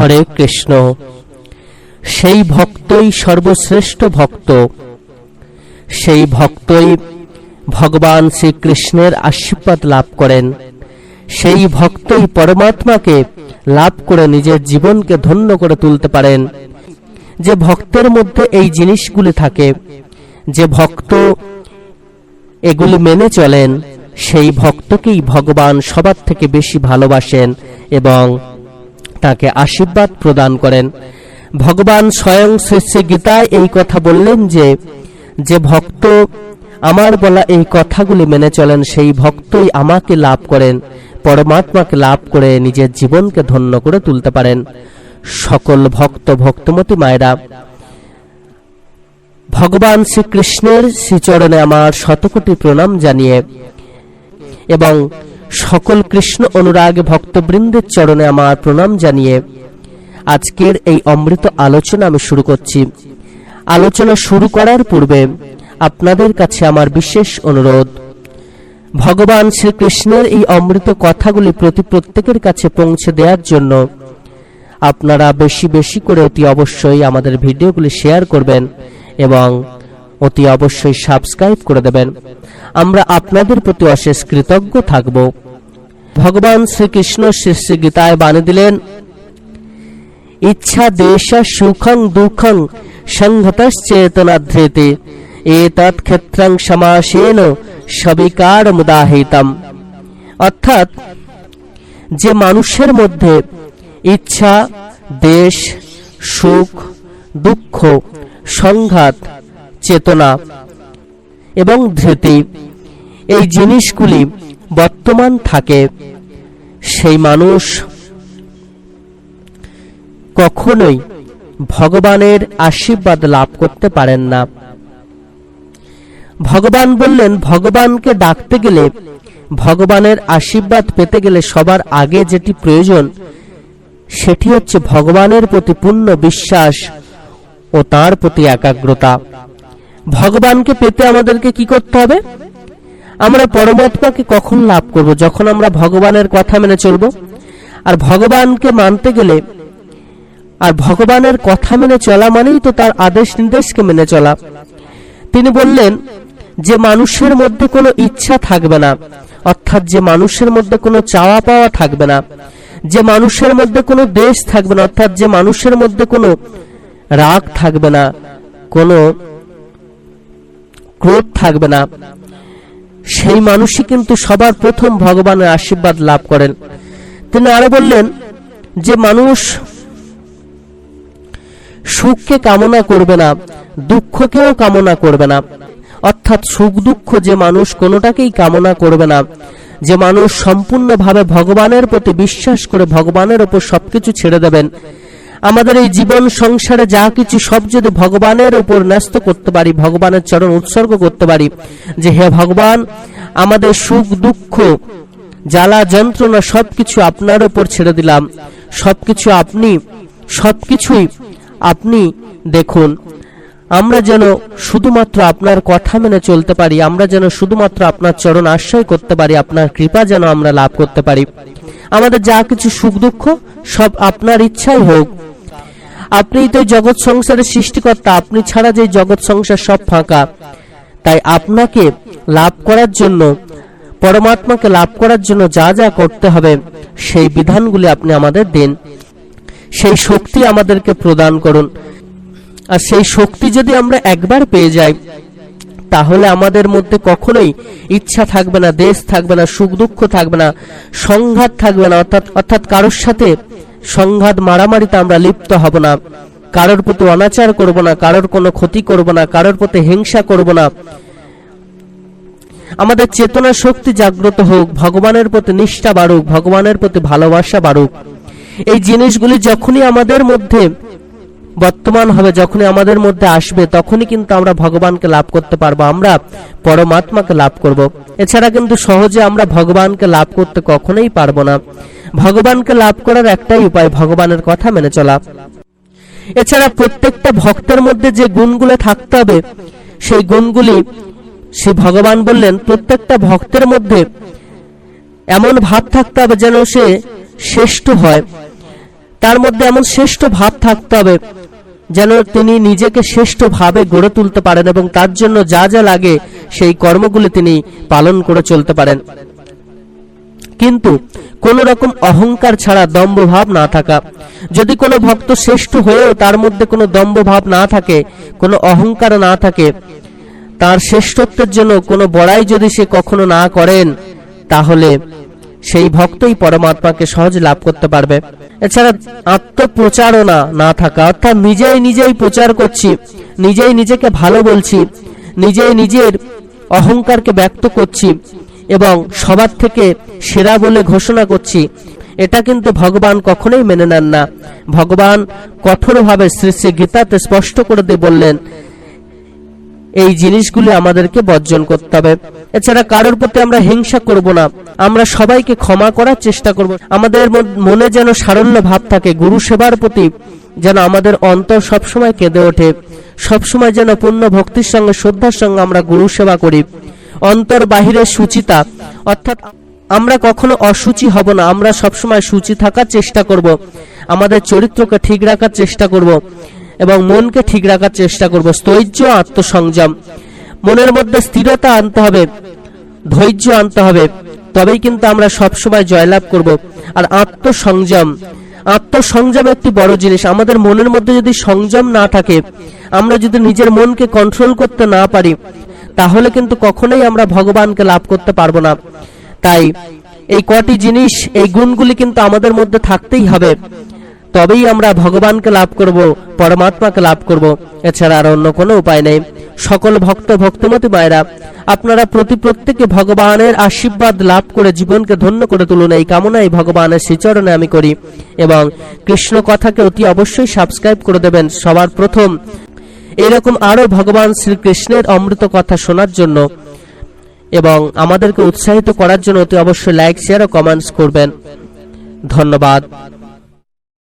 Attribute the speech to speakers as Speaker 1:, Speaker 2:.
Speaker 1: হরে কৃষ্ণ। সেই ভক্তই সর্বশ্রেষ্ঠ ভক্ত। সেই ভক্তই ভগবান শ্রীকৃষ্ণের আশীর্বাদ লাভ করেন। সেই ভক্তই পরমাত্মাকে লাভ করে নিজের জীবনকে ধন্য করে তুলতে পারেন। যে ভক্তের মধ্যে এই জিনিসগুলি থাকে, যে ভক্ত এগুলি মেনে চলেন, সেই ভক্তকেই ভগবান সবার থেকে বেশি ভালোবাসেন এবং তাকে আশীর্বাদ প্রদান করেন। ভগবান স্বয়ং শ্রী গীতায় এই কথা বললেন যে যে ভক্ত আমার বলা এই কথাগুলি মেনে চলেন, সেই ভক্তই আমাকে লাভ করেন, পরমাত্মাকে লাভ করে নিজের জীবনকে ধন্য করে তুলতে পারেন। সকল ভক্ত ভক্তমতী মায়েরা, ভগবান শ্রীকৃষ্ণের শ্রীচরণে আমার শতকোটি প্রণাম জানিয়ে এবং সকল কৃষ্ণ অনুরাগ ভক্তবৃন্দের চরণে আমার প্রণাম জানিয়ে আজকের এই অমৃত আলোচনা আমি শুরু করছি। আলোচনা শুরু করার পূর্বে আপনাদের কাছে আমার বিশেষ অনুরোধ। ভগবান শ্রীকৃষ্ণের এই অমৃত কথাগুলি প্রতি প্রত্যেকের কাছে পৌঁছে দেওয়ার জন্য আপনারা বেশি বেশি করে অতি অবশ্যই আমাদের ভিডিওগুলি শেয়ার করবেন এবং অতি অবশ্যই সাবস্ক্রাইব করে দেবেন। আমরা আপনাদের প্রতি অশেষ কৃতজ্ঞ থাকব। ভগবান শ্রীকৃষ্ণ শ্রী শ্রী গীতায় বাণী দিলেন, ইচ্ছা দেশ সুখং দুঃখং সংহতশ্চেতনা ধৃতি এতৎ ক্ষেত্রং সমাসেন সবিকার মুদাহিতম। অর্থাৎ, যে মানুষের মধ্যে ইচ্ছা, দেশ, সুখ, দুঃখ, সংঘাত চেতনা এবং ধৃতি। এই জিনিসগুলি বর্তমান থাকে। সেই মানুষ কখনোই ভগবানের আশীর্বাদ লাভ করতে পারেন না। ভগবান বললেন, ভগবানকে ডাকতে গেলে, ভগবানের আশীর্বাদ পেতে গেলে সবার আগে যেটি প্রয়োজন, সেটি হচ্ছে ভগবানের প্রতি পূর্ণ বিশ্বাস ও তার প্রতি একাগ্রতা। ভগবানকে পেতে আমাদেরকে কি করতে হবে? আমরা পরমাত্মাকে কখন লাভ করব? যখন আমরা ভগবানের কথা মেনে চলব। আর ভগবানকে মানতে গেলে, আর ভগবানের কথা মেনে চলা মানেই তো তার আদেশ নির্দেশকে মেনে চলা। তিনি বললেন, যে মানুষের মধ্যে কোনো ইচ্ছা থাকবে না, অর্থাৎ যে মানুষের মধ্যে কোনো চাওয়া পাওয়া থাকবে না, যে মানুষের মধ্যে কোনো দেশ থাকবে না, অর্থাৎ যে মানুষের মধ্যে কোনো রাগ থাকবে না, কোনো ক্রোধ থাকবে না। সেই মানুষই কিন্তু সবার প্রথম ভগবানের আশীর্বাদ লাভ করেন। তিনি আরও বললেন যে, মানুষ সুখকে কামনা করবে না, দুঃখকেও কামনা করবে না। অর্থাৎ সুখ দুঃখ যে মানুষ কোনোটাকেই কামনা করবে না। যে মানুষ সম্পূর্ণভাবে ভগবানের প্রতি বিশ্বাস করে ভগবানের ওপর সবকিছু ছেড়ে দেবেন আমাদের এই জীবন সংসারে যা কিছু সব যদি ভগবানের উপর ন্যস্ত করতে পারি, ভগবানের চরণ উৎসর্গ করতে পারি, যে হে ভগবান, আমাদের সুখ, দুঃখ, জ্বালা, যন্ত্রণা সবকিছু আপনার উপর ছেড়ে দিলাম। সবকিছু আপনি, সবকিছুই আপনি দেখুন। আমরা যেন শুধুমাত্র আপনার কথা মেনে চলতে পারি, আমরা যেন শুধুমাত্র আপনার চরণ আশ্রয় করতে পারি, আপনার কৃপা যেন আমরা লাভ করতে পারি। আমাদের যা কিছু সুখ, দুঃখ, সব আপনার ইচ্ছাই হোক। আপনি তো জগৎ সংসারের সৃষ্টিকর্তা, আপনি ছাড়া যে জগৎ সংসার সব ফাঁকা। তাই আপনাকে লাভ করার জন্য, পরমাত্মাকে লাভ করার জন্য যা যা করতে হবে, সেই বিধানগুলি আপনি আমাদের দিন। সেই শক্তি আমাদেরকে প্রদান করুন। আর সেই শক্তি যদি আমরা একবার পেয়ে যাই, তাহলে আমাদের মধ্যে কখনোই ইচ্ছা থাকবে না, দেশ থাকবে না, সুখ দুঃখ থাকবে না, সংঘাত থাকবে না। অর্থাৎ অর্থাৎ কারোর সাথে সংঘাত মারামারিতে আমরা লিপ্ত হব না। কারোর প্রতি অনাচার করব না, কারোর কোনো ক্ষতি করব না, কারোর প্রতি হিংসা করব না। আমাদের চেতনা শক্তি জাগ্রত হোক, ভগবানের প্রতি নিষ্ঠা বাড়ুক, ভগবানের প্রতি ভালোবাসা বাড়ুক। এই জিনিসগুলি যখনই আমাদের মধ্যে বর্তমান হবে যখনই আমাদের মধ্যে আসবে, তখনই কিন্তু আমরা ভগবানকে লাভ করতে পারব, আমরা পরমাত্মাকে লাভ করব। এছাড়া কিন্তু সহজে আমরা ভগবানকে লাভ করতে কখনোই পারব না। ভগবানকে লাভ করার একটাই উপায়, ভগবানের কথা মেনে চলা। এছাড়া প্রত্যেকটা ভক্তের মধ্যে যে গুণগুলো থাকতে হবে, সেই গুণগুলি শ্রী ভগবান বললেন, প্রত্যেকটা ভক্তের মধ্যে এমন ভাব থাকতে হবে যেন সে শ্রেষ্ঠ হয়। তার মধ্যে এমন শ্রেষ্ঠ ভাব থাকতে হবে যেন তিনি নিজেকে শ্রেষ্ঠ ভাবে গড়ে তুলতে পারেন এবং তার জন্য যা যা লাগে সেই কর্মগুলি তিনি পালন করে চলতে পারেন। কিন্তু কোন রকম অহংকার ছাড়া দম্ভ ভাব না থাকা। যদি কোনো ভক্ত শ্রেষ্ঠ হয়েও তার মধ্যে কোনো দম্ভ ভাব না থাকে, কোনো অহংকার না থাকে, তার শ্রেষ্ঠত্বের জন্য কোনো বড়াই যদি সে কখনো না করেন, তাহলে সেই ভক্তই পরমাত্মাকে সহজ লাভ করতে পারবে। এছাড়া আত্মপ্রচারণা না থাকা, অর্থাৎ নিজেই নিজেই প্রচার করছি, নিজেই নিজেকে ভালো বলছি, নিজেই নিজের অহংকারকে ব্যক্ত করছি এবং সবার থেকে সেরা বলে ঘোষণা করছি, এটা কিন্তু ভগবান কখনোই মেনে নেন না। ভগবান কঠোরভাবে শ্রী শ্রী গীতাতে স্পষ্ট করে দিয়ে বললেন এই জিনিসগুলি আমাদেরকে বর্জন করতে হবে। এছাড়া কারোর প্রতি আমরা হিংসা করব না। আমরা সবাইকে ক্ষমা করার চেষ্টা করব। আমাদের মনে যেন সারল্য ভাব থাকে। গুরু সেবার প্রতি যেন আমাদের অন্তর সবসময় কেঁদে ওঠে। সবসময় যেন পূর্ণ ভক্তির সঙ্গে, শ্রদ্ধার সঙ্গে আমরা গুরু সেবা করি। অন্তর বাহিরের সুচিতা, অর্থাৎ আমরা কখনো অসুচি হব না। আমরা সবসময় সুচি থাকার চেষ্টা করব। আমাদের চরিত্রকে ঠিক রাখার চেষ্টা করব। এবং মনকে ঠিক রাখার চেষ্টা করব। স্থৈর্য আত্মসংযম। মনের মধ্যে স্থিরতা আনতে হবে। ধৈর্য আনতে হবে। তবেই কিন্তু আমরা সবসময় জয়লাভ করব। আর আত্মসংযম। আত্মসংযম একটি বড় জিনিস। আমাদের মনের মধ্যে যদি সংযম না থাকে, আমরা যদি নিজের মনকে কন্ট্রোল করতে না পারি, তাহলে কিন্তু কখনোই আমরা ভগবানকে লাভ করতে পারব না। তাই এই কটি জিনিস, এই গুণগুলি কিন্তু আমাদের মধ্যে থাকতেই হবে। তবেই আমরা ভগবানকে লাভ করব, পরমাত্মাকে লাভ করব। এছাড়া আর অন্য কোনো উপায় নেই। সকল ভক্ত, ভক্তমতী মায়েরা, আপনারা প্রতি প্রত্যেকে ভগবানের আশীর্বাদ লাভ করে জীবনকে ধন্য করে তুলুন। এই কামনাই ভগবানের শ্রীচরণে আমি করি। এবং কৃষ্ণ কথাকে অতি অবশ্যই সাবস্ক্রাইব করে দেবেন সবার প্রথম। এরকম আরও ভগবান শ্রীকৃষ্ণের অমৃত কথা শোনার জন্য এবং আমাদেরকে উৎসাহিত করার জন্য অতি অবশ্যই লাইক শেয়ার ও কমেন্টস করবেন। ধন্যবাদ।